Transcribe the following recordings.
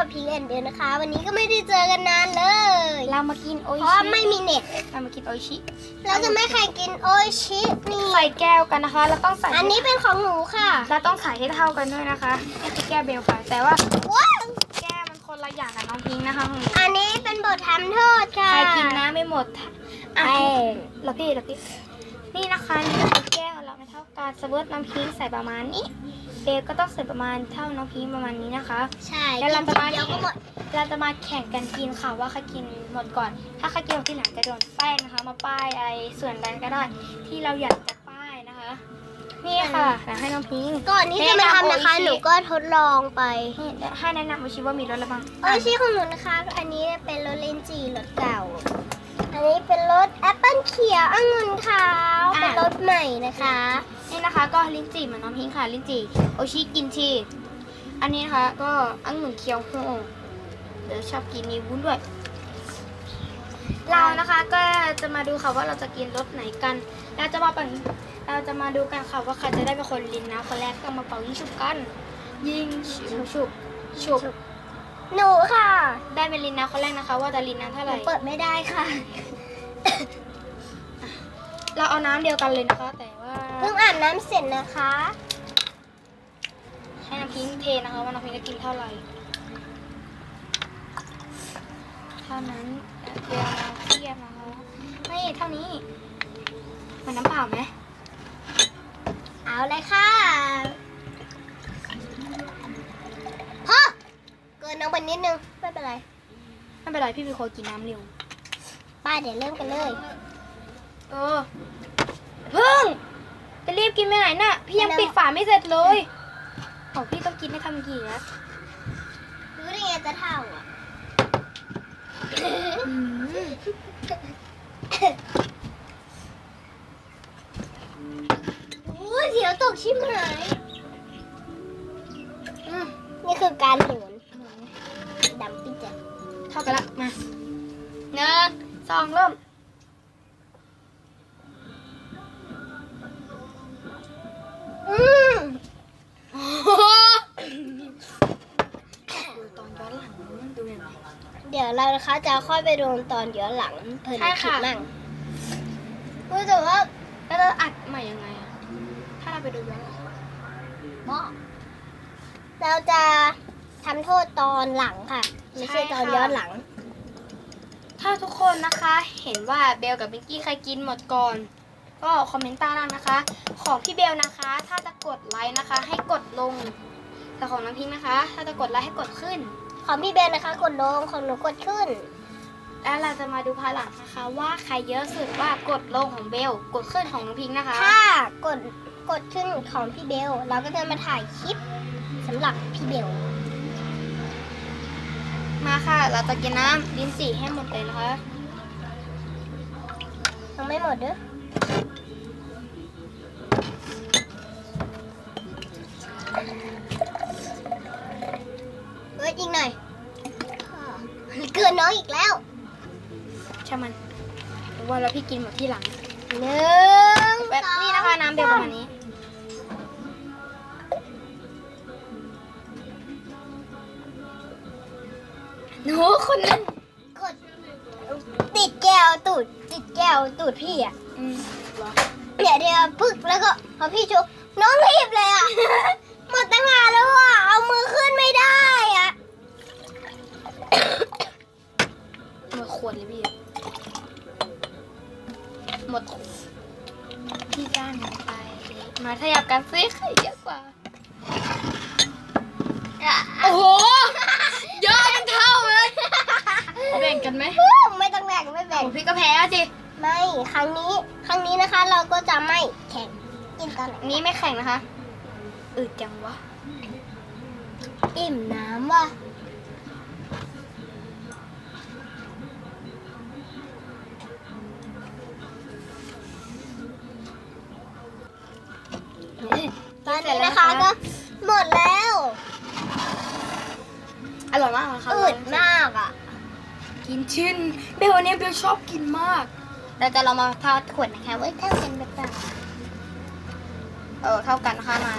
กับพีแอนเดนนะคะ วันนี้ก็ไม่ได้เจอกันนานเลย เรามากินโอเพอิราะชิไม่มีเน็ตเรามากินโออิชิเราจะไม่ใครกินโออิชินี่ใส่แก้วกันนะคะ เราต้องใส่อันนี้เป็นของหนูค่ะเราต้องใส่ให้เท่ากันด้วยนะคะนี่คือแก้วเบลค่ะแต่ว่าว้าวแก้วมันคนละอย่างกับน้องพิงค์นะคะของหนูอันนี้เป็นบททำโทษค่ะใครกินน้ำไม่หมดอะไอ้ เราพี่เราพี่ นี่นะคะนี่คือแก้วเราไม่เท่ากันสมมติน้องพิงค์ใส่ประมาณนี้เบลก็ต้องใส่ประมาณเท่าน้องพิงค์ประมาณนี้นะคะ ใช่แล้วเราจะมาเดียวก็หมดเราจะมาแข่งกันกินค่ะว่าใครกินหมดก่อน ถ้าใครกินหมดที่หลังจะโดนแป้งนะคะ มาป้ายไอ้ส่วนใดก็ได้ ที่เราอยากจะป้ายนะคะ นี่ค่ะอยากให้น้องพิงค์ก่อนที่จะมาทำนะคะหนูก็ทดลองไปนี่ให้แนะนำวิชิว่ามีรสอะไรบ้างโออิชิของหนูนะคะ อันนี้เป็นรสเลนจีรสเก่า อันนี้เป็นรสแอปเปิ้ลเขียวองุ่นขาวเป็นรสใหม่นะคะ นี่นะคะก็ลิ้นจี่เหมือนน้องพิงค์ค่ะลิ้นจี่โอชิกินชีอันนี้นะคะก็องุ่นเคียวโฮเดี๋ยวชอบกินมีวุ้นด้วย เรานะคะก็จะมาดูค่ะว่าเราจะกินรสไหนกัน เราจะมาปังเราจะมาดูกันค่ะว่าใครจะได้เป็นคนลินนะคนแรกก็มาเป่ายิงฉุบกัน ยิงฉุบฉุบฉุบ หนูค่ะ ได้เป็นลินนะคนแรกนะคะ ว่าจะลินน้ำเท่าหไหนูร่ เปิดไม่ได้ค่ะ เราเอาน้ำเดียวกันเลยนะคะ แต่ว่าเพิ่งอาบน้ำเสร็จนะคะ ให้น้ำพิงค์เทนะคะว่าน้ำพิงค์จะกินเท่าไหร่เท่านั้นเดียวมาเทียบนะคะไม่เท่านี้มันน้ำเปล่าไหมเอาเลยค่ะ นน้องไปนิดนึง ไม่เป็นไร ไม่เป็นไรพี่เป็นคนกินน้ำเร็ว ป้าเดี๋ยวเริ่มกันเลย เออเพิ่งจะรีบกินไปไหนน่ะ พี่ยังปิดฝาไม่เสร็จเลยโอ้พี่ต้องกินให้ทำกี่นะรู้ได้ไงจะเท่าอะอู้เสียวตกชิบหายอืมนี่คือการโหน สองเริ่มอืมดูตอนย้อนหลังดูยังไง เดี๋ยวเรานะคะจะค่อยไปโดนตอนย้อนหลังเพลินใช่คิดค่ะ มั่งรู้แต่ว่าแล้วเราอัดใหม่ยังไงอะถ้าเราไปดูย้อนหลังเราจะทำโทษตอนหลังค่ะ ไม่ใช่ตอนย้อนหลัง ถ้าทุกคนนะคะเห็นว่าเบลกับบิงกี้ใครกินหมดก่อน ก็คอมเมนต์ใต้ล่างนะคะ ของพี่เบลนะคะ ถ้าจะกดไลค์นะคะ ให้กดลงแต่ของน้ำพิงค์นะคะ ถ้าจะกดไลค์ให้กดขึ้น ของพี่เบนนะคะ กดลงของหนูกดขึ้น แล้วเราจะมาดูภายหลังนะคะ ว่าใครเยอะสุดว่ากดลงของเบลกดขึ้นของน้องพิงค์นะคะ ถ้ากดกดขึ้นของพี่เบล เราก็จะมาถ่ายคลิปสำหรับพี่เบล มาค่ะ เราจะกินน้ำลิ้นจี่ให้หมดเลยนะคะยังไม่หมดเด้อเบิร์ดอีกหน่อยเกินน้องอีกแล้วช่างมันเพราะว่าเราพี่กินหมดที่หลังหนึ่งแบบสองนี้นะคะน้ำเบลประมาณนี้ หนูคนนึงกดติดแก้วตูด ติดแก้วตูดพี่อะอืมเหรอเดี๋ยวเดี๋ยวปึ๊กแล้วก็พอพี่ชุบน้องรีบเลยอะ หมดตั้งงานแล้วอะ เอามือขึ้นไม่ได้อะหมดขวดเลยพี่หมดพี่ก้านหนูไปมาถ้าอยากกันซิใครเยอะกว่า โอ้โห เยอะเป็นเท่าเลย แบ่งกันไหม ไม่ต้องแบ่งไม่แบ่ง โอ้พี่ ก็แพ้สิ ไม่ครั้งนี้ครั้งนี้นะคะ เราก็จะไม่แข่งกินตอนไหนอันนี้ไม่แข่งนะคะ อืดจังวะ อิ่มน้ำว่ะตอนนี้นะคะก็หมดแล้ว อร่อยมากนะคะ อืดมากอะ กินชิ้นเบลวันนี้เบลชอบกินมาก เราจะลองมาทอดขวดนะคะเว้ยเท่ากันแบบเออเท่ากันนะคะมา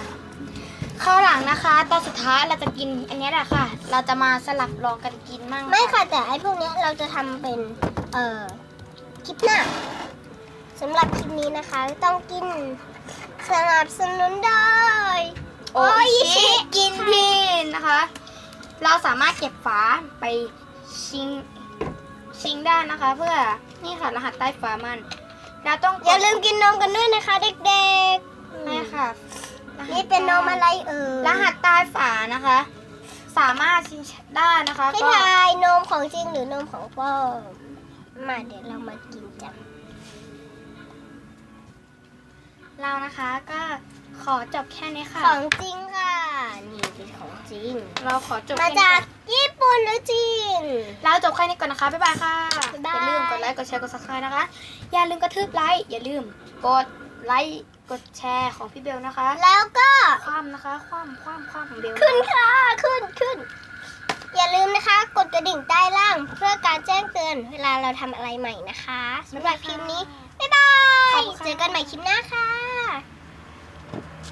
ข้าวหลังนะคะ ตอนสุดท้ายเราจะกินอันนี้แหละค่ะ เราจะมาสลับลองกันกินมั่งไม่ค่ะแต่ไอ้พวกเนี้ยเราจะทำเป็นเอ่อคลิปหน้าสำหรับคลิปนี้นะคะต้องกินสนับสนุนโดยโอชิกินพีนนะคะ เราสามารถเก็บฝาไปชิง ชิงได้นะคะ เพื่อนี่ค่ะรหัสใต้ฝามันเราต้องกดอย่าลืมกินนมกันด้วยนะคะ เด็กๆนี่ค่ะรหัสนี่เป็นนมอะไรเอ่ยรหัสใต้ฝานะคะ สามารถชิงได้นะคะให้ก็ทายนมของจริงหรือนมของปลอมมาเดี๋ยวเรามากินกันเรานะคะก็ขอจบแค่นี้ค่ะ ของจริงค่ะ นี่เป็นของจริง เราขอจบมาแค่นี้จากก่อน ญี่ปุ่นหรือจีนเราจบแค่นี้ก่อนนะคะ บ๊ายบายค่ะ บ๊ายบาย อย่าลืมกดไลค์ กดแชร์ กดซับสไครต์นะคะ อย่าลืมกระทืบไลค์ อย่าลืมกดไลค์ กดแชร์ของพี่เบลนะคะ แล้วก็คว่ำนะคะ คว่ำคว่ำคว่ำของเบลขึ้นค่ะ ขึ้นขึ้น อย่าลืมนะคะ กดกระดิ่งใต้ล่างเพื่อการแจ้งเตือนเวลาเราทำอะไรใหม่นะคะสำหรับคลิปนี้ บ๊ายบาย เจอกันใหม่คลิปหน้าค่ะ